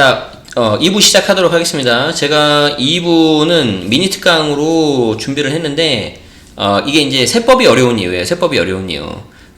자, 어, 2부 시작하도록 하겠습니다. 제가 2부는 미니 특강으로 준비를 했는데, 어, 이게 이제 세법이 어려운 이유예요. 세법이 어려운 이유.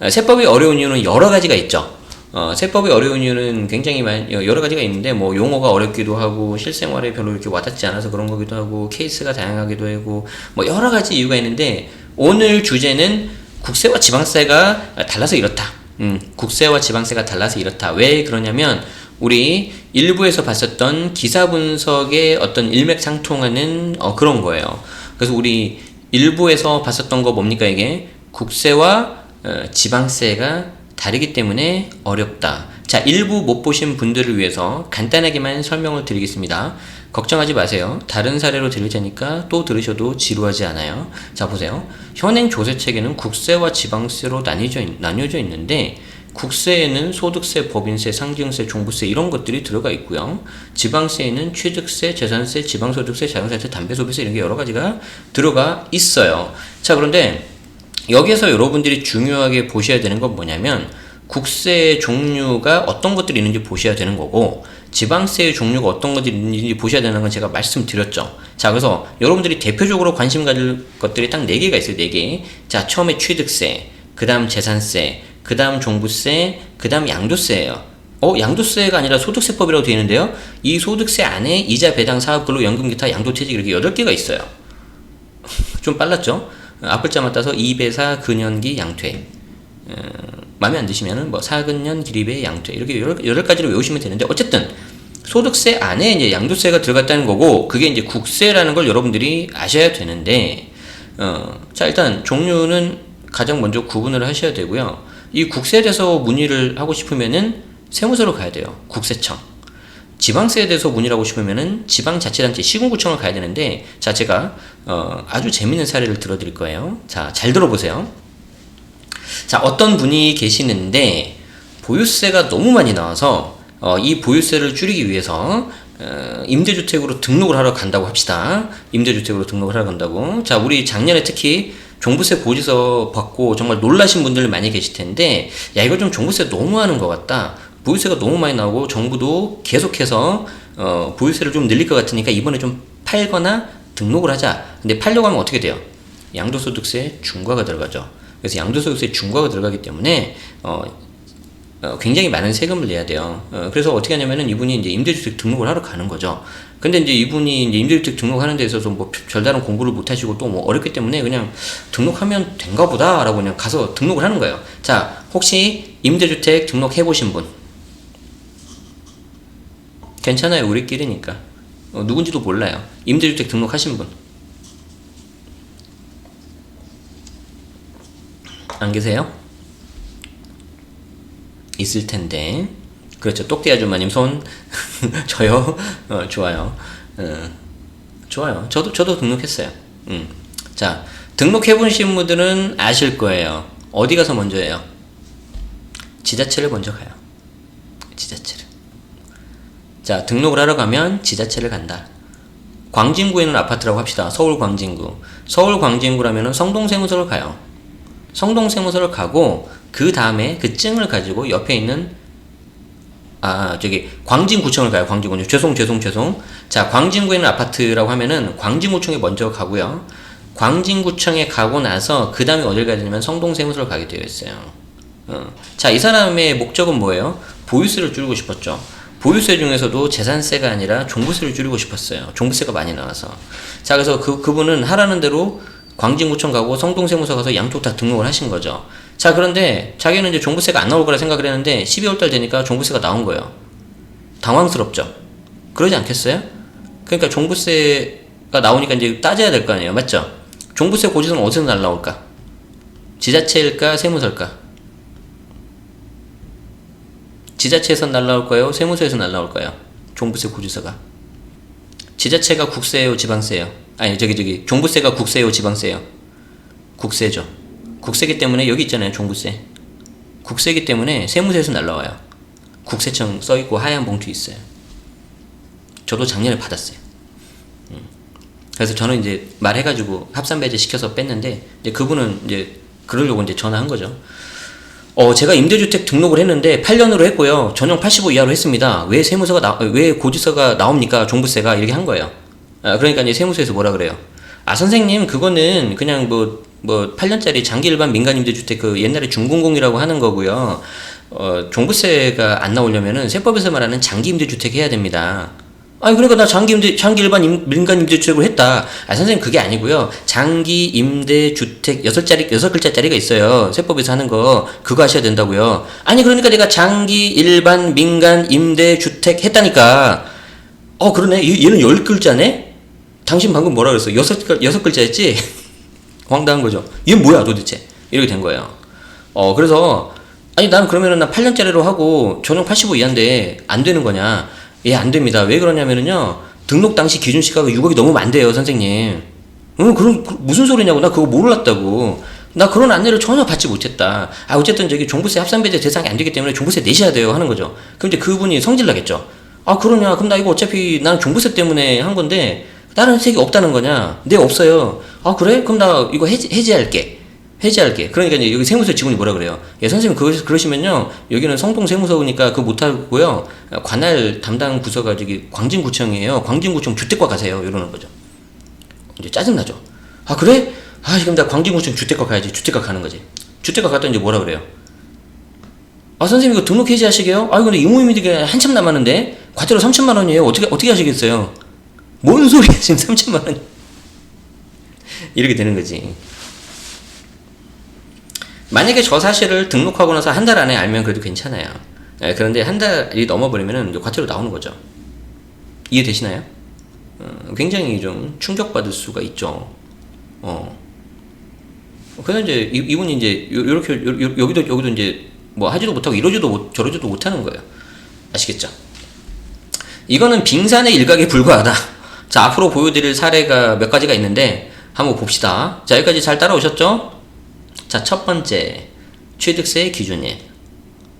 어, 세법이 어려운 이유는 여러 가지가 있죠. 어, 세법이 어려운 이유는 굉장히 많, 여러 가지가 있는데, 뭐, 용어가 어렵기도 하고, 실생활에 별로 이렇게 와닿지 않아서 그런 거기도 하고, 케이스가 다양하기도 하고, 뭐, 여러 가지 이유가 있는데, 오늘 주제는 국세와 지방세가 달라서 이렇다. 음, 국세와 지방세가 달라서 이렇다. 왜 그러냐면, 우리 일부에서 봤었던 기사 분석의 어떤 일맥상통하는 어, 그런 거예요. 그래서 우리 일부에서 봤었던 거 뭡니까 이게 국세와 어, 지방세가 다르기 때문에 어렵다. 자, 일부 못 보신 분들을 위해서 간단하게만 설명을 드리겠습니다. 걱정하지 마세요. 다른 사례로 드릴 테니까 또 들으셔도 지루하지 않아요. 자, 보세요. 현행 조세 체계는 국세와 지방세로 나뉘어져, 있- 나뉘어져 있는데 국세에는 소득세, 법인세, 상증세, 종부세 이런 것들이 들어가 있고요. 지방세에는 취득세, 재산세, 지방소득세, 자동차세, 담배소비세 이런 게 여러 가지가 들어가 있어요. 자, 그런데 여기서 여러분들이 중요하게 보셔야 되는 건 뭐냐면 국세의 종류가 어떤 것들이 있는지 보셔야 되는 거고 지방세의 종류가 어떤 것들이 있는지 보셔야 되는 건 제가 말씀드렸죠. 자, 그래서 여러분들이 대표적으로 관심 가질 것들이 딱네 개가 있어요. 네 개. 자, 처음에 취득세, 그 다음 재산세, 그 다음 종부세, 그 다음 양도세예요. 어, 양도세가 아니라 소득세법이라고 되어 있는데요. 이 소득세 안에 이자 배당 사업 근로 연금 기타 양도퇴직 이렇게 여덟 개가 있어요. 좀 빨랐죠? 어, 앞글자 맞따서 이배사 근연기 양퇴. 어, 마음에 안 드시면은 뭐 사근년 기립의 양퇴 이렇게 여러, 여러 가지로 외우시면 되는데 어쨌든 소득세 안에 이제 양도세가 들어갔다는 거고 그게 이제 국세라는 걸 여러분들이 아셔야 되는데 어, 자 일단 종류는 가장 먼저 구분을 하셔야 되고요. 이 국세에 대해서 문의를 하고 싶으면은 세무서로 가야 돼요. 국세청. 지방세에 대해서 문의를 하고 싶으면은 지방자치단체 시군구청을 가야 되는데 자 제가 어, 아주 재밌는 사례를 들어드릴 거예요. 자 잘 들어보세요. 자 어떤 분이 계시는데 보유세가 너무 많이 나와서 어, 이 보유세를 줄이기 위해서 어, 임대주택으로 등록을 하러 간다고 합시다. 임대주택으로 등록을 하러 간다고. 자 우리 작년에 특히 종부세 고지서 받고 정말 놀라신 분들 많이 계실 텐데 야 이거 좀 종부세 너무 하는 것 같다. 보유세가 너무 많이 나오고 정부도 계속해서 어, 보유세를 좀 늘릴 것 같으니까 이번에 좀 팔거나 등록을 하자. 근데 팔려고 하면 어떻게 돼요? 양도소득세 중과가 들어가죠. 그래서 양도소득세 중과가 들어가기 때문에 어, 어, 굉장히 많은 세금을 내야 돼요. 어, 그래서 어떻게 하냐면은 이분이 이제 임대주택 등록을 하러 가는 거죠. 근데 이제 이분이 이제 임대주택 등록하는 데 있어서 뭐 별다른 공부를 못 하시고 또 뭐 어렵기 때문에 그냥 등록하면 된가 보다라고 그냥 가서 등록을 하는 거예요. 자, 혹시 임대주택 등록해 보신 분? 괜찮아요. 우리끼리니까. 어, 누군지도 몰라요. 임대주택 등록하신 분? 안 계세요? 있을 텐데. 그렇죠. 똑띠 아줌마님 손. 저요? 어, 좋아요. 어, 좋아요. 저도, 저도 등록했어요. 음. 자, 등록해보신 분들은 아실 거예요. 어디 가서 먼저 해요? 지자체를 먼저 가요. 지자체를. 자, 등록을 하러 가면 지자체를 간다. 광진구에 있는 아파트라고 합시다. 서울 광진구. 서울 광진구라면 성동세무서를 가요. 성동세무서를 가고 그 다음에 그 증을 가지고 옆에 있는 아 저기 광진구청을 가요. 광진구청. 죄송 죄송 죄송. 자 광진구에 있는 아파트라고 하면은 광진구청에 먼저 가고요. 광진구청에 가고 나서 그 다음에 어딜 가야 되냐면 성동세무서를 가게 되어 있어요. 어. 자이 사람의 목적은 뭐예요? 보유세를 줄이고 싶었죠. 보유세 중에서도 재산세가 아니라 종부세를 줄이고 싶었어요. 종부세가 많이 나와서. 자, 그래서 그, 그분은 하라는 대로 광진구청 가고 성동세무서 가서 양쪽 다 등록을 하신 거죠. 자, 그런데 자기는 이제 종부세가 안 나올 거라 생각을 했는데 12월 달 되니까 종부세가 나온 거예요. 당황스럽죠? 그러지 않겠어요? 그러니까 종부세가 나오니까 이제 따져야 될 거 아니에요. 맞죠? 종부세 고지서는 어디서 날라올까? 지자체일까? 세무서일까? 지자체에서 날라올 거예요? 세무서에서 날라올 거예요? 종부세 고지서가. 지자체가 국세예요, 지방세예요? 아니, 저기 저기 종부세가 국세예요, 지방세예요? 국세죠. 국세기 때문에 여기 있잖아요, 종부세. 국세기 때문에 세무서에서 날라와요. 국세청 써 있고 하얀 봉투 있어요. 저도 작년에 받았어요. 음. 그래서 저는 이제 말해가지고 합산 배제 시켜서 뺐는데 이제 그분은 이제 그러려고 이제 전화한 거죠. 어, 제가 임대주택 등록을 했는데 8년으로 했고요. 전용 85 이하로 했습니다. 왜 세무서가 나, 왜 고지서가 나옵니까? 종부세가 이렇게 한 거예요. 아, 그러니까 이제 세무서에서 뭐라 그래요? 아 선생님 그거는 그냥 뭐 뭐 8년짜리 장기 일반 민간 임대 주택 그 옛날에 중공공이라고 하는 거고요. 어, 종부세가 안 나오려면은 세법에서 말하는 장기 임대 주택 해야 됩니다. 아니 그러니까 나 장기 임대 장기 일반 임, 민간 임대 주택을 했다. 아 선생님 그게 아니고요. 장기 임대 주택 여섯 자리 여섯 글자짜리가 있어요. 세법에서 하는 거 그거 하셔야 된다고요. 아니 그러니까 내가 장기 일반 민간 임대 주택 했다니까. 어 그러네. 얘- 얘는 열 글자네. 당신 방금 뭐라 그랬어? 여섯 글 여섯 글자였지? 황당한 거죠. 얘 뭐야 도대체? 이렇게 된 거예요. 어 그래서 아니 난 그러면은 나 8년짜리로 하고 전용 85 이하인데 안 되는 거냐? 예, 안 됩니다. 왜 그러냐면은요. 등록 당시 기준 시가가 6억이 너무 많대요, 선생님. 응, 그럼 그- 무슨 소리냐고. 나 그거 몰랐다고. 나 그런 안내를 전혀 받지 못했다. 아, 어쨌든 저기 종부세 합산배제 대상이 안 되기 때문에 종부세 내셔야 돼요 하는 거죠. 이제 그분이 성질 나겠죠. 아, 그러냐. 그럼 나 이거 어차피 나는 종부세 때문에 한 건데 다른 혜택이 없다는 거냐? 네, 없어요. 아, 그래? 그럼 나 이거 해지, 해지할게. 해지할게. 그러니까 이제 여기 세무서 직원이 뭐라 그래요? 예, 선생님 그러, 그러시면요. 여기는 성동 세무서니까 그거 못하고요. 관할 담당 부서가 저기 광진구청이에요. 광진구청 주택과 가세요. 이러는 거죠. 이제 짜증나죠. 아, 그래? 아, 지금 나 광진구청 주택과 가야지. 주택과 가는 거지. 주택과 갔더니 이제 뭐라 그래요? 아, 선생님 이거 등록 해지하시게요? 아, 근데 이모임이득이 한참 남았는데 과태료 3천만 원이에요. 어떻게 어떻게 하시겠어요? 뭔 소리야 지금 3천만 원? 이렇게 되는 거지. 만약에 저 사실을 등록하고 나서 한 달 안에 알면 그래도 괜찮아요. 예, 그런데 한 달이 넘어버리면 과태료 나오는 거죠. 이해되시나요? 어, 굉장히 좀 충격받을 수가 있죠. 어. 그래서 이제 이, 이분이 이제 요, 요, 여기도 여기도 이제 뭐 하지도 못하고 이러지도 못 저러지도 못하는 거예요. 아시겠죠? 이거는 빙산의 일각에 불과하다. 자, 앞으로 보여드릴 사례가 몇 가지가 있는데 한번 봅시다. 자, 여기까지 잘 따라오셨죠? 자, 첫 번째 취득세 기준일.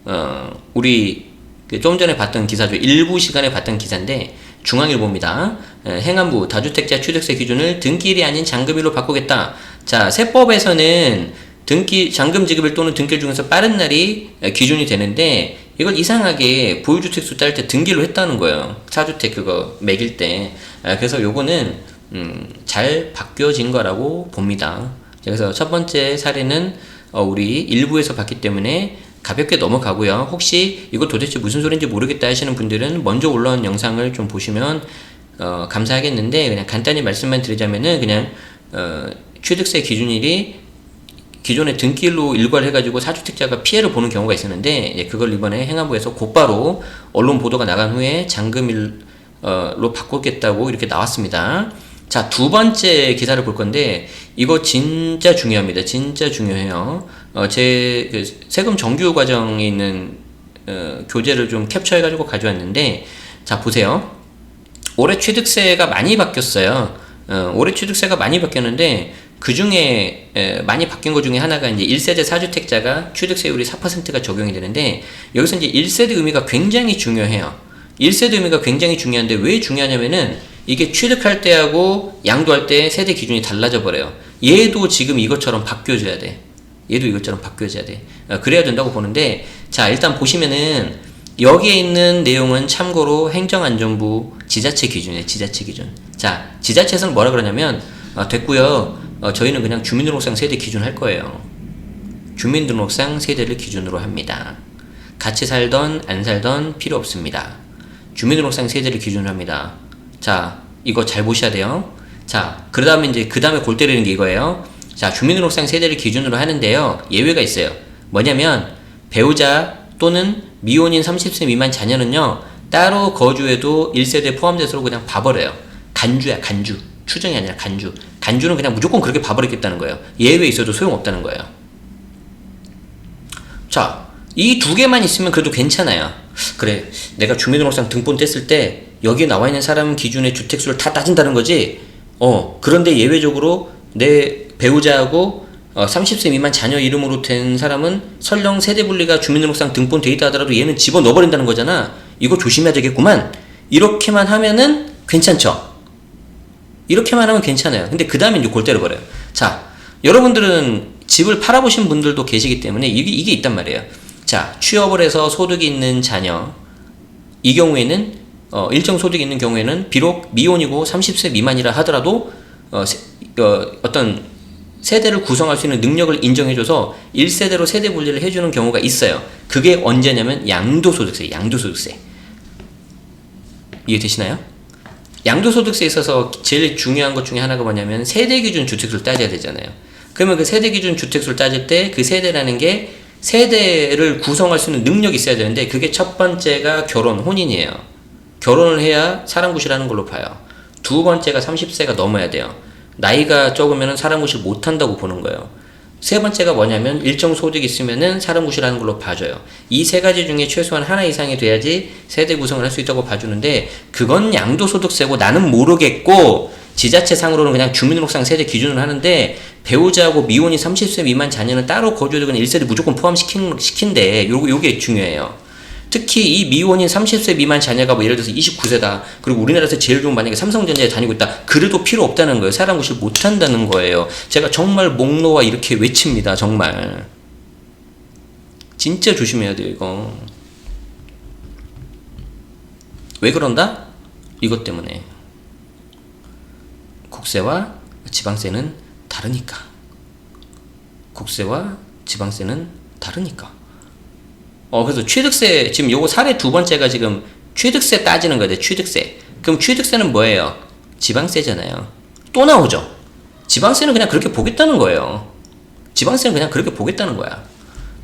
어, 우리 그좀 전에 봤던 기사죠. 일부 시간에 봤던 기사인데 중앙일보입니다. 에, 행안부 다주택자 취득세 기준을 등기일이 아닌 잔금일로 바꾸겠다. 자, 세법에서는 등기 잔금 지급일 또는 등기일 중에서 빠른 날이 에, 기준이 되는데 이걸 이상하게 보유주택 수딸때 등기로 했다는 거예요. 사주택 그거 매길 때. 아, 그래서 요거는 음, 잘 바뀌어진 거라고 봅니다. 자, 그래서 첫 번째 사례는 어, 우리 일부에서 봤기 때문에 가볍게 넘어가고요. 혹시 이거 도대체 무슨 소리인지 모르겠다 하시는 분들은 먼저 올라온 영상을 좀 보시면 어, 감사하겠는데 그냥 간단히 말씀만 드리자면은 그냥 어, 취득세 기준일이 기존의 등기일로 일괄해가지고 사주택자가 피해를 보는 경우가 있었는데 예, 그걸 이번에 행안부에서 곧바로 언론 보도가 나간 후에 잔금일 로 바꾸겠다고 이렇게 나왔습니다. 자, 두 번째 기사를 볼 건데 이거 진짜 중요합니다. 진짜 중요해요. 어, 제 그 세금 정규 과정에 있는 어, 교재를 좀 캡처해가지고 가져왔는데 자 보세요. 올해 취득세가 많이 바뀌었어요. 어, 올해 취득세가 많이 바뀌었는데 그 중에 많이 바뀐 것 중에 하나가 이제 1세대 사주택자가 취득세율이 4%가 적용이 되는데 여기서 이제 1세대 의미가 굉장히 중요해요. 1세대 의미가 굉장히 중요한데 왜 중요하냐면은 이게 취득할 때하고 양도할 때 세대 기준이 달라져 버려요. 얘도 지금 이것처럼 바뀌어줘야 돼. 얘도 이것처럼 바뀌어져야 돼. 어, 그래야 된다고 보는데, 자, 일단 보시면은, 여기에 있는 내용은 참고로 행정안전부 지자체 기준이에요, 지자체 기준. 자, 지자체에서는 뭐라 그러냐면, 어, 됐고요 어, 저희는 그냥 주민등록상 세대 기준 할 거예요. 주민등록상 세대를 기준으로 합니다. 같이 살던, 안 살던 필요 없습니다. 주민등록상 세대를 기준으로 합니다. 자, 이거 잘 보셔야 돼요. 자, 그 다음에 이제, 그 다음에 골 때리는 게 이거예요. 자, 주민등록상 세대를 기준으로 하는데요. 예외가 있어요. 뭐냐면, 배우자 또는 미혼인 30세 미만 자녀는요, 따로 거주해도 1세대 포함돼서 그냥 봐버려요. 간주야, 간주. 추정이 아니라 간주. 간주는 그냥 무조건 그렇게 봐버리겠다는 거예요. 예외 있어도 소용없다는 거예요. 자, 이 두 개만 있으면 그래도 괜찮아요. 그래, 내가 주민등록상 등본 뗐을 때 여기에 나와 있는 사람 기준의 주택수를 다 따진다는 거지. 어, 그런데 예외적으로 내 배우자하고 어, 30세 미만 자녀 이름으로 된 사람은 설령 세대 분리가 주민등록상 등본 돼 있다 하더라도 얘는 집어 넣어버린다는 거잖아. 이거 조심해야 되겠구만. 이렇게만 하면은 괜찮죠. 이렇게만 하면 괜찮아요. 근데 그 다음에 이제 골 때려 버려요. 자, 여러분들은 집을 팔아보신 분들도 계시기 때문에 이게, 이게 있단 말이에요. 자, 취업을 해서 소득이 있는 자녀. 이 경우에는, 어, 일정 소득이 있는 경우에는 비록 미혼이고 30세 미만이라 하더라도, 어, 세, 어, 어떤 세대를 구성할 수 있는 능력을 인정해줘서 1세대로 세대 분리를 해주는 경우가 있어요. 그게 언제냐면 양도소득세, 양도소득세. 이해되시나요? 양도소득세에 있어서 제일 중요한 것 중에 하나가 뭐냐면 세대 기준 주택수를 따져야 되잖아요. 그러면 그 세대 기준 주택수를 따질 때 그 세대라는 게 세대를 구성할 수 있는 능력이 있어야 되는데 그게 첫 번째가 결혼, 혼인이에요. 결혼을 해야 사랑굿이라는 걸로 봐요. 두 번째가 30세가 넘어야 돼요. 나이가 적으면 사랑굿을 못한다고 보는 거예요. 세 번째가 뭐냐면 일정 소득이 있으면은 사람굿이라는 걸로 봐줘요. 이 세 가지 중에 최소한 하나 이상이 돼야지 세대 구성을 할 수 있다고 봐주는데 그건 양도소득세고 나는 모르겠고 지자체 상으로는 그냥 주민등록상 세대 기준을 하는데 배우자하고 미혼이 30세 미만 자녀는 따로 거주되거나 1세대 무조건 포함시킨 시킨대. 요거 요게 중요해요. 특히 이 미혼인 30세 미만 자녀가 뭐 예를 들어서 29세다. 그리고 우리나라에서 제일 좋은 만약에 삼성전자에 다니고 있다. 그래도 필요 없다는 거예요. 사람 구실 못 한다는 거예요. 제가 정말 목 놓아 이렇게 외칩니다. 정말. 진짜 조심해야 돼요, 이거. 왜 그런다? 이것 때문에. 국세와 지방세는 다르니까. 국세와 지방세는 다르니까. 어, 그래서 취득세, 지금 요거 사례 두 번째가 지금 취득세 따지는 거죠. 취득세. 그럼 취득세는 뭐예요? 지방세잖아요. 또 나오죠. 지방세는 그냥 그렇게 보겠다는 거예요. 지방세는 그냥 그렇게 보겠다는 거야.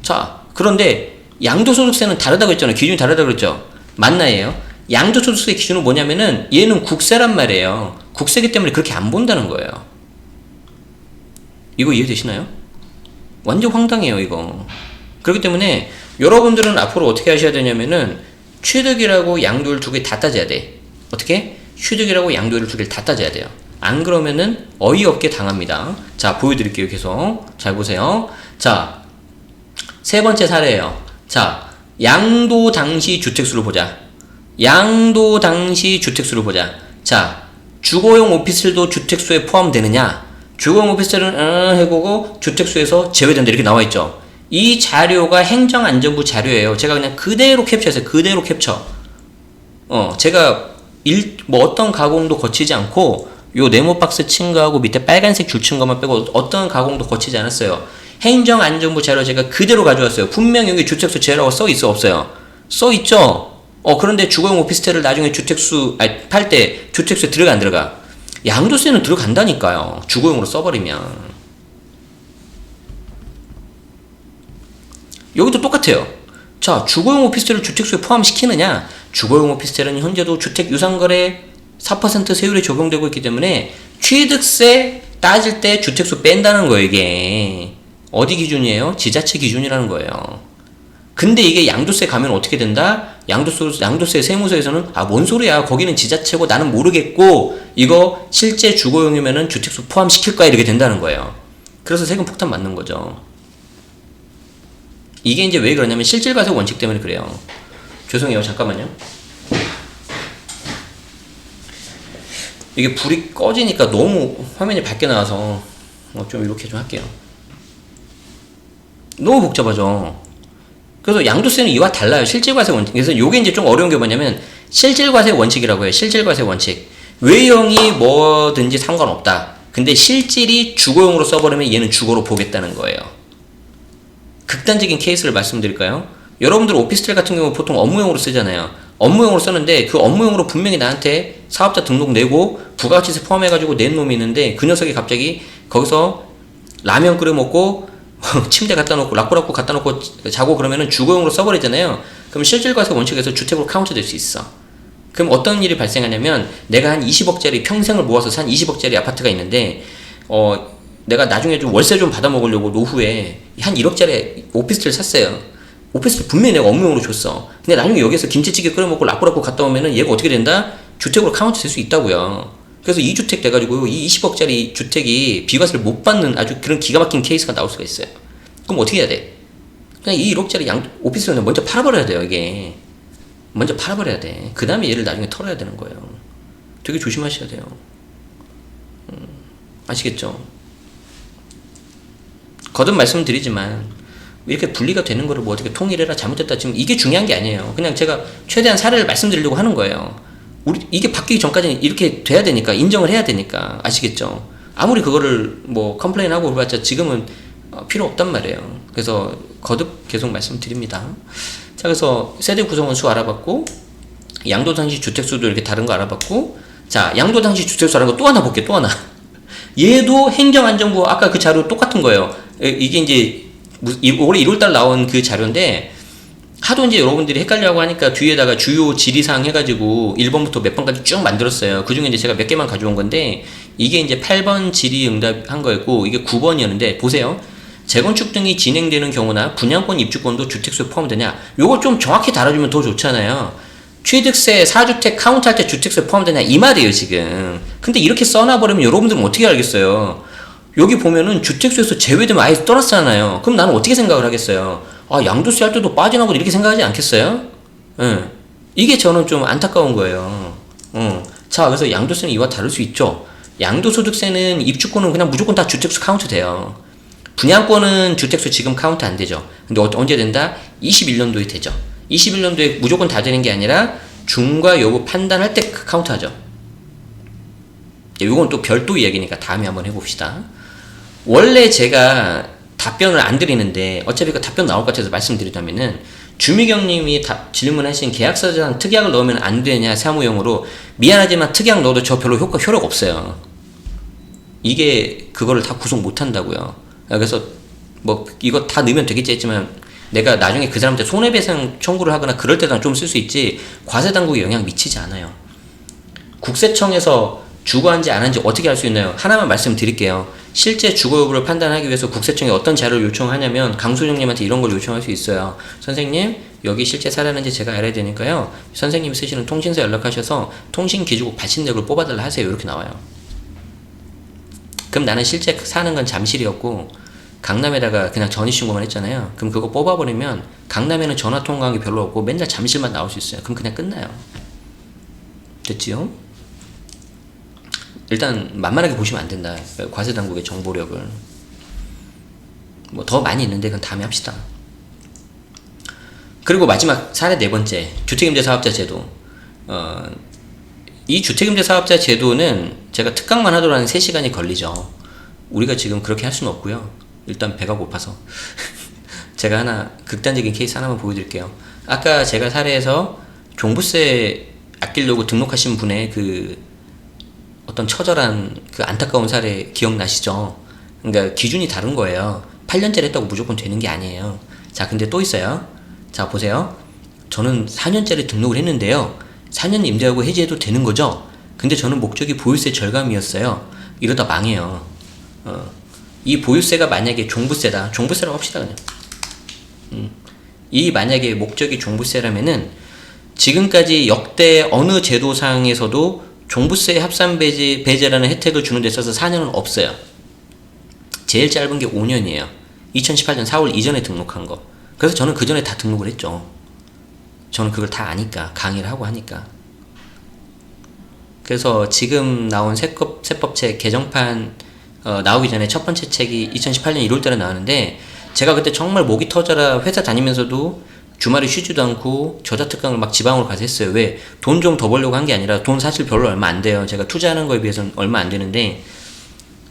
자, 그런데 양도소득세는 다르다고 했잖아요. 기준이 다르다고 그랬죠. 맞나예요? 양도소득세 기준은 뭐냐면은 얘는 국세란 말이에요. 국세기 때문에 그렇게 안 본다는 거예요. 이거 이해되시나요? 완전 황당해요, 이거. 그렇기 때문에 여러분들은 앞으로 어떻게 하셔야 되냐면은 취득이라고 양도율 두개 다 따져야 돼. 어떻게? 취득이라고 양도율 두 개를 다 따져야 돼요. 안 그러면은 어이없게 당합니다. 자, 보여드릴게요. 계속. 잘 보세요. 자, 세 번째 사례예요. 자, 양도 당시 주택수를 보자. 양도 당시 주택수를 보자. 자, 주거용 오피스텔도 주택수에 포함되느냐? 주거용 오피스텔은 어, 해보고 주택수에서 제외된다 이렇게 나와 있죠. 이 자료가 행정안전부 자료예요. 제가 그냥 그대로 캡처해서 그대로 캡처. 어, 제가 일, 뭐 어떤 가공도 거치지 않고 요 네모 박스 친 거하고 밑에 빨간색 줄 친 것만 빼고 어떤 가공도 거치지 않았어요. 행정안전부 자료 제가 그대로 가져왔어요. 분명히 여기 주택수 제라고 써 있어 없어요? 써 있죠. 어 그런데 주거용 오피스텔을 나중에 주택수 아니 팔때 주택수에 들어가 안 들어가? 양도세는 들어간다니까요. 주거용으로 써버리면. 여기도 똑같아요. 자, 주거용 오피스텔을 주택수에 포함시키느냐? 주거용 오피스텔은 현재도 주택 유상거래 4% 세율이 적용되고 있기 때문에 취득세 따질 때 주택수 뺀다는 거예요, 이게. 어디 기준이에요? 지자체 기준이라는 거예요. 근데 이게 양도세 가면 어떻게 된다? 양도세, 양도세 세무서에서는 아, 뭔 소리야. 거기는 지자체고 나는 모르겠고 이거 실제 주거용이면은 주택수 포함시킬 거야. 이렇게 된다는 거예요. 그래서 세금 폭탄 맞는 거죠. 이게 이제 왜 그러냐면 실질과세 원칙 때문에 그래요. 죄송해요. 잠깐만요. 이게 불이 꺼지니까 너무 화면이 밝게 나와서 어, 좀 이렇게 좀 할게요. 너무 복잡하죠. 그래서 양도세는 이와 달라요. 실질과세 원칙. 그래서 이게 이제 좀 어려운 게 뭐냐면 실질과세 원칙이라고 해요. 실질과세 원칙. 외형이 뭐든지 상관없다. 근데 실질이 주거용으로 써버리면 얘는 주거로 보겠다는 거예요. 극단적인 케이스를 말씀드릴까요? 여러분들 오피스텔 같은 경우 보통 업무용으로 쓰잖아요. 업무용으로 썼는데 그 업무용으로 분명히 나한테 사업자 등록 내고 부가가치세 포함해가지고 낸 놈이 있는데 그 녀석이 갑자기 거기서 라면 끓여 먹고 침대 갖다 놓고 락구락구 갖다 놓고 자고 그러면은 주거용으로 써버리잖아요. 그럼 실질과세 원칙에서 주택으로 카운트 될 수 있어. 그럼 어떤 일이 발생하냐면 내가 한 20억짜리 평생을 모아서 산 20억짜리 아파트가 있는데 어 내가 나중에 좀 월세 좀 받아 먹으려고 노후에 한 1억짜리 오피스텔 샀어요. 오피스텔 분명히 내가 업무용으로 줬어. 근데 나중에 여기서 김치찌개 끓여 먹고 락구락구 갔다 오면은 얘가 어떻게 된다? 주택으로 카운트 될 수 있다고요. 그래서 2주택 돼가지고 이 20억짜리 주택이 비과세를 못 받는 아주 그런 기가 막힌 케이스가 나올 수가 있어요. 그럼 어떻게 해야 돼? 그냥 이 1억짜리 양, 오피스텔은 먼저 팔아버려야 돼요, 이게. 먼저 팔아버려야 돼. 그 다음에 얘를 나중에 털어야 되는 거예요. 되게 조심하셔야 돼요. 음, 아시겠죠? 거듭 말씀드리지만 이렇게 분리가 되는 거를 뭐 어떻게 통일해라 잘못됐다 지금 이게 중요한 게 아니에요. 그냥 제가 최대한 사례를 말씀드리려고 하는 거예요. 우리 이게 바뀌기 전까지는 이렇게 돼야 되니까 인정을 해야 되니까 아시겠죠? 아무리 그거를 뭐 컴플레인하고 그래봤자 지금은 어, 필요 없단 말이에요. 그래서 거듭 계속 말씀드립니다. 자 그래서 세대 구성 원 수 알아봤고 양도 당시 주택 수도 이렇게 다른 거 알아봤고 자 양도 당시 주택 수 알아본 거또 하나 볼게 또 하나. 얘도 행정안전부 아까 그 자료 똑같은 거예요. 에, 이게 이제 올해 1월달 나온 그 자료인데 하도 이제 여러분들이 헷갈려하고 하니까 뒤에다가 주요 질의사항 해가지고 1번부터 몇 번까지 쭉 만들었어요. 그 중에 이제 제가 몇 개만 가져온 건데 이게 이제 8번 질의 응답한 거였고 이게 9번이었는데 보세요. 재건축 등이 진행되는 경우나 분양권 입주권도 주택수에 포함되냐? 요걸 좀 정확히 달아주면 더 좋잖아요. 취득세 4주택 카운트할 때 주택수에 포함되냐? 이 말이에요, 지금. 근데 이렇게 써놔버리면 여러분들은 어떻게 알겠어요? 여기 보면은 주택수에서 제외되면 아예 떠났잖아요. 그럼 나는 어떻게 생각을 하겠어요? 아, 양도세 할 때도 빠지나 보다 이렇게 생각하지 않겠어요? 응. 이게 저는 좀 안타까운 거예요. 어. 자, 그래서 양도세는 이와 다를 수 있죠. 양도소득세는 입주권은 그냥 무조건 다 주택수 카운트 돼요. 분양권은 주택수 지금 카운트 안 되죠. 근데 어- 언제 된다? 21년도에 되죠. 21년도에 무조건 다 되는 게 아니라 중과 여부 판단할 때 카운트 하죠. 이건 또 별도 이야기니까 다음에 한번 해봅시다. 원래 제가 답변을 안 드리는데 어차피 그 답변 나올 것 같아서 말씀드리자면은 주미경님이 답- 질문하신 계약서상 특약을 넣으면 안 되냐 사무용으로 미안하지만 특약 넣어도 저 별로 효과 효력 없어요. 이게 그거를 다 구속 못 한다고요. 그래서 뭐 이거 다 넣으면 되겠지 했지만 내가 나중에 그 사람한테 손해배상 청구를 하거나 그럴 때는 좀 쓸 수 있지 과세 당국에 영향 미치지 않아요. 국세청에서 주거한지 안 한지 어떻게 알 수 있나요? 하나만 말씀드릴게요. 실제 주거 여부를 판단하기 위해서 국세청에 어떤 자료를 요청하냐면 강소정님한테 이런 걸 요청할 수 있어요. 선생님 여기 실제 살았는지 제가 알아야 되니까요. 선생님이 쓰시는 통신사 연락하셔서 통신기지국 발신력을 뽑아달라 하세요. 이렇게 나와요. 그럼 나는 실제 사는 건 잠실이었고 강남에다가 그냥 전입신고만 했잖아요. 그럼 그거 뽑아버리면 강남에는 전화 통화한 게 별로 없고 맨날 잠실만 나올 수 있어요. 그럼 그냥 끝나요. 됐지요? 일단 만만하게 보시면 안 된다. 과세 당국의 정보력을 뭐 더 많이 있는데 그건 다음에 합시다. 그리고 마지막 사례 네 번째 주택임대 사업자 제도. 어, 이 주택임대 사업자 제도는 제가 특강만 하더라도 한 3시간이 걸리죠. 우리가 지금 그렇게 할 수는 없고요. 일단 배가 고파서. 제가 하나 극단적인 케이스 하나만 보여드릴게요. 아까 제가 사례에서 종부세 아끼려고 등록하신 분의 그 어떤 처절한 그 안타까운 사례 기억나시죠? 그러니까 기준이 다른 거예요. 8년짜리 했다고 무조건 되는 게 아니에요. 자, 근데 또 있어요. 자, 보세요. 저는 4년짜리 등록을 했는데요. 4년 임대하고 해지해도 되는 거죠? 근데 저는 목적이 보유세 절감이었어요. 이러다 망해요. 어. 이 보유세가 만약에 종부세다. 종부세라고 합시다, 그냥. 음. 이 만약에 목적이 종부세라면은 지금까지 역대 어느 제도상에서도 종부세 합산 배제, 배제라는 혜택을 주는 데 있어서 4년은 없어요. 제일 짧은 게 5년이에요. 2018년 4월 이전에 등록한 거. 그래서 저는 그 전에 다 등록을 했죠. 저는 그걸 다 아니까 강의를 하고 하니까. 그래서 지금 나온 세법, 세법책 개정판 어, 나오기 전에 첫 번째 책이 2018년 1월달에 나왔는데 제가 그때 정말 목이 터져라 회사 다니면서도 주말에 쉬지도 않고 저자 특강을 막 지방으로 가서 했어요. 왜? 돈 좀 더 벌려고 한 게 아니라 돈 사실 별로 얼마 안 돼요. 제가 투자하는 거에 비해서는 얼마 안 되는데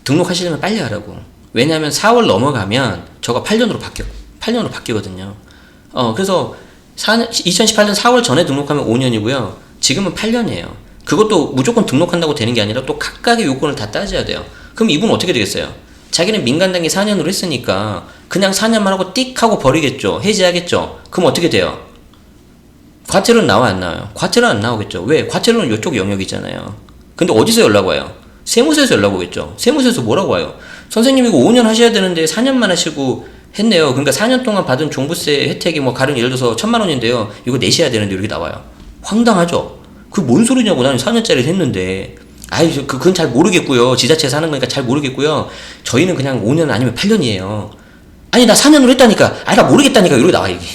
등록하시려면 빨리 하라고. 왜냐하면 4월 넘어가면 저가 8년으로 바뀌어 8년으로 바뀌거든요. 어 그래서 4년, 2018년 4월 전에 등록하면 5년이고요. 지금은 8년이에요. 그것도 무조건 등록한다고 되는 게 아니라 또 각각의 요건을 다 따져야 돼요. 그럼 이분은 어떻게 되겠어요? 자기는 민간단기 4년으로 했으니까 그냥 4년만 하고 띡 하고 버리겠죠. 해지하겠죠. 그럼 어떻게 돼요? 과태료는 나와 안 나와요? 과태료는 안 나오겠죠. 왜? 과태료는 이쪽 영역이잖아요. 근데 어디서 연락 와요? 세무서에서 연락 오겠죠. 세무서에서 뭐라고 와요? 선생님 이거 5년 하셔야 되는데 4년만 하시고 했네요. 그러니까 4년 동안 받은 종부세 혜택이 뭐 가령 예를 들어서 천만 원인데요. 이거 내셔야 되는데 이렇게 나와요. 황당하죠? 그 뭔 소리냐고 나는 4년짜리 했는데 아이 저 그- 그건 잘 모르겠고요. 지자체에서 하는 거니까 잘 모르겠고요. 저희는 그냥 5년 아니면 8년이에요. 아니 나 4년으로 했다니까. 아니 나 모르겠다니까 이러고 나와 이게.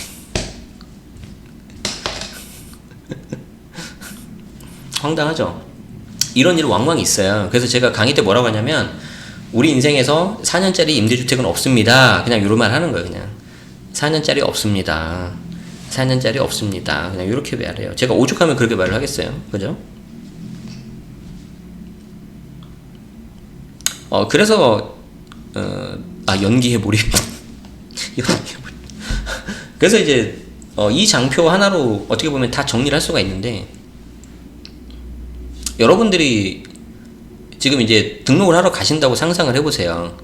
황당하죠. 이런 일 왕왕 있어요. 그래서 제가 강의 때 뭐라고 하냐면 우리 인생에서 4년짜리 임대주택은 없습니다. 그냥 이런 말 하는 거예요, 그냥. 4년짜리 없습니다. 4년짜리 없습니다. 그냥 이렇게 말해요. 제가 오죽하면 그렇게 말을 하겠어요. 그죠? 어, 그래서, 어, 아, 연기해 몰입. 연기해 몰입. 그래서 이제, 어, 이 장표 하나로 어떻게 보면 다 정리를 할 수가 있는데, 여러분들이 지금 이제 등록을 하러 가신다고 상상을 해보세요.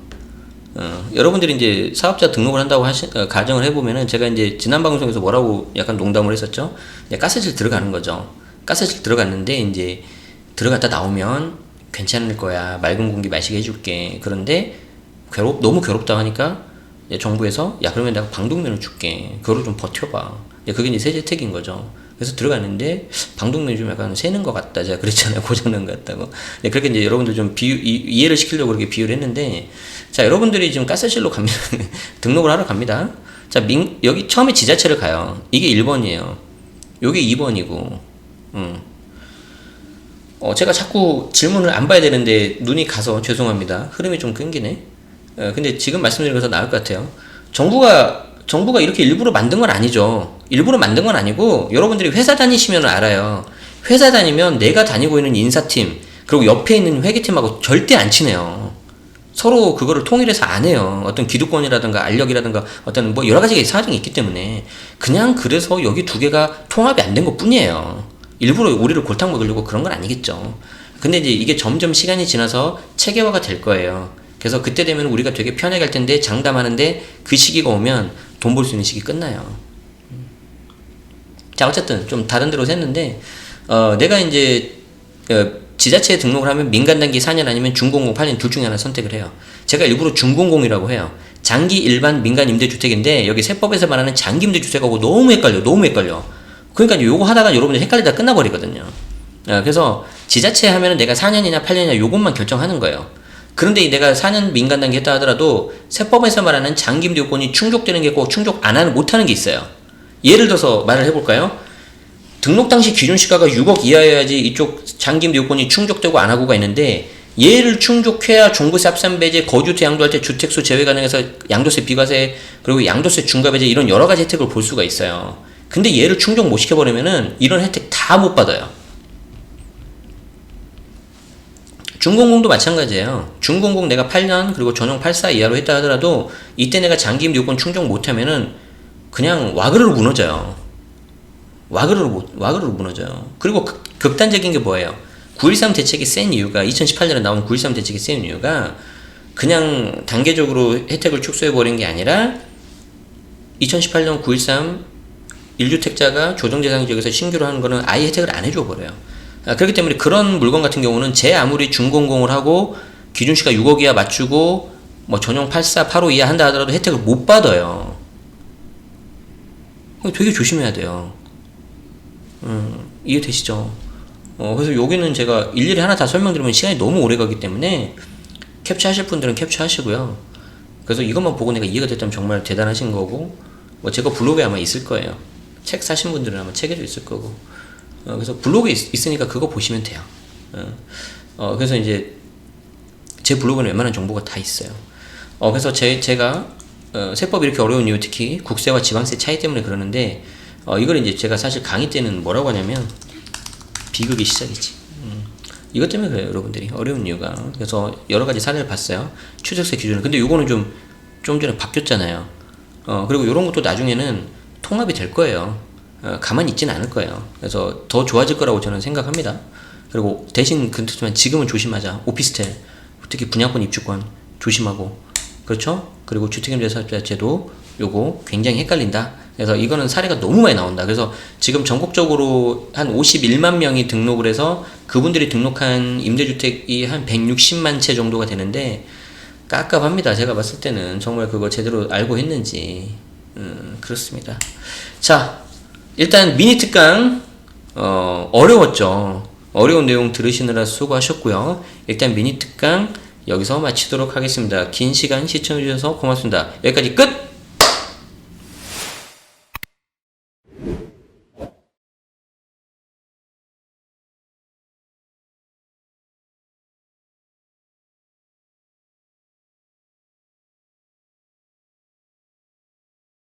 어, 여러분들이 이제 사업자 등록을 한다고 하시, 어, 가정을 해보면은 제가 이제 지난 방송에서 뭐라고 약간 농담을 했었죠. 가스실 들어가는 거죠. 가스실 들어갔는데 이제 들어갔다 나오면 괜찮을 거야. 맑은 공기 마시게 해줄게. 그런데 괴롭, 너무 괴롭다 하니까 정부에서 야 그러면 내가 방독면을 줄게. 그거를 좀 버텨봐. 그게 이제 세제택인 거죠. 그래서 들어갔는데 방독면이 좀 약간 새는 것 같다. 제가 그랬잖아요. 고장난 것 같다고. 네, 그렇게 이제 여러분들 좀 비유, 이, 이해를 시키려고 그렇게 비유를 했는데 자 여러분들이 지금 가스실로 갑니다. 등록을 하러 갑니다. 자 민, 여기 처음에 지자체를 가요. 이게 1번이에요. 요게 2번이고. 음. 어, 제가 자꾸 질문을 안 봐야 되는데 눈이 가서 죄송합니다. 흐름이 좀 끊기네. 어, 근데 지금 말씀드린 것더 나을 것 같아요. 정부가 정부가 이렇게 일부러 만든 건 아니죠. 일부러 만든 건 아니고 여러분들이 회사 다니시면 알아요. 회사 다니면 내가 다니고 있는 인사팀 그리고 옆에 있는 회계팀하고 절대 안 친해요. 서로 그거를 통일해서 안 해요. 어떤 기득권이라든가 알력이라든가 어떤 뭐 여러 가지 사정이 있기 때문에 그냥 그래서 여기 두 개가 통합이 안 된 것 뿐이에요. 일부러 우리를 골탕 먹으려고 그런 건 아니겠죠. 근데 이제 이게 점점 시간이 지나서 체계화가 될 거예요. 그래서 그때 되면 우리가 되게 할 텐데 장담하는데 그 시기가 오면 돈 벌 수 있는 시기 끝나요. 자 어쨌든 좀 다른 데로 샜는데 어, 내가 이제 어, 지자체에 등록을 하면 민간 단기 4년 아니면 중공공 8년 둘 중에 하나 선택을 해요. 제가 일부러 중공공이라고 해요. 장기 일반 민간 임대주택인데 여기 세법에서 말하는 장기 임대주택하고 너무 헷갈려. 너무 헷갈려. 그러니까 요거 하다가 여러분들 헷갈리다 끝나버리거든요. 어, 그래서 지자체 하면은 내가 4년이나 8년이나 요것만 결정하는 거예요. 그런데 내가 4년 민간 단계 했다 하더라도 세법에서 말하는 장기 임대 요건이 충족되는 게 있고 충족 안 하는 못 하는 게 있어요. 예를 들어서 말을 해볼까요? 등록 당시 기준 시가가 6억 이하여야지 이쪽 장기 임대 요건이 충족되고 안 하고가 있는데 얘를 충족해야 종부세 합산 배제 거주대 양도할 때 주택수 제외 가능해서 양도세 비과세 그리고 양도세 중과 배제 이런 여러 가지 혜택을 볼 수가 있어요. 근데 얘를 충족 못 시켜버리면은 이런 혜택 다 못 받아요. 중공공도 마찬가지예요. 중공공 내가 8년 그리고 전용 84 이하로 했다 하더라도 이때 내가 장기 임대 요건 충족 못하면은 그냥 와그르르 무너져요. 와그르르 못- 와그르르 무너져요. 그리고 극, 극단적인 게 뭐예요? 913 대책이 센 이유가 2018년에 나온 913 대책이 센 이유가 그냥 단계적으로 혜택을 축소해 버린 게 아니라 2018년 913 1주택자가 조정대상 지역에서 신규로 하는 거는 아예 혜택을 안 해줘 버려요. 아, 그렇기 때문에 그런 물건 같은 경우는 제 아무리 중공공을 하고 기준시가 6억 이하 맞추고 뭐 전용 84, 85 이하 한다 하더라도 혜택을 못 받아요. 되게 조심해야 돼요. 음, 이해되시죠? 어, 그래서 여기는 제가 일일이 하나 다 설명드리면 시간이 너무 오래 가기 때문에 캡처하실 분들은 캡처하시고요. 그래서 이것만 보고 내가 이해가 됐다면 정말 대단하신 거고, 뭐 제가 블로그에 아마 있을 거예요. 책 사신 분들은 아마 책에도 있을 거고. 어, 그래서 블로그에 있, 으니까 그거 보시면 돼요. 어, 어, 그래서 이제 제 블로그는 웬만한 정보가 다 있어요. 어, 그래서 제, 제가 어, 세법이 이렇게 어려운 이유 특히 국세와 지방세 차이 때문에 그러는데 어, 이걸 이제 제가 사실 강의 때는 뭐라고 하냐면 비극의 시작이지. 음. 이것 때문에 그래요, 여러분들이 어려운 이유가. 그래서 여러 가지 사례를 봤어요. 추적세 기준을. 근데 요거는 좀 좀 전에 바뀌었잖아요. 어, 그리고 이런 것도 나중에는 통합이 될 거예요. 어, 가만히 있지는 않을 거예요. 그래서 더 좋아질 거라고 저는 생각합니다. 그리고 대신 그렇지만 지금은 조심하자. 오피스텔, 특히 분양권 입주권 조심하고 그렇죠? 그리고 주택임대사업자제도 요거 굉장히 헷갈린다. 그래서 이거는 사례가 너무 많이 나온다. 그래서 지금 전국적으로 한 51만 명이 등록을 해서 그분들이 등록한 임대주택이 한 160만 채 정도가 되는데 깝깝합니다. 제가 봤을 때는 정말 그거 제대로 알고 했는지 음, 그렇습니다. 자, 일단 미니 특강 어, 어려웠죠. 어려운 내용 들으시느라 수고하셨고요. 일단 미니 특강 여기서 마치도록 하겠습니다. 긴 시간 시청해주셔서 고맙습니다. 여기까지 끝!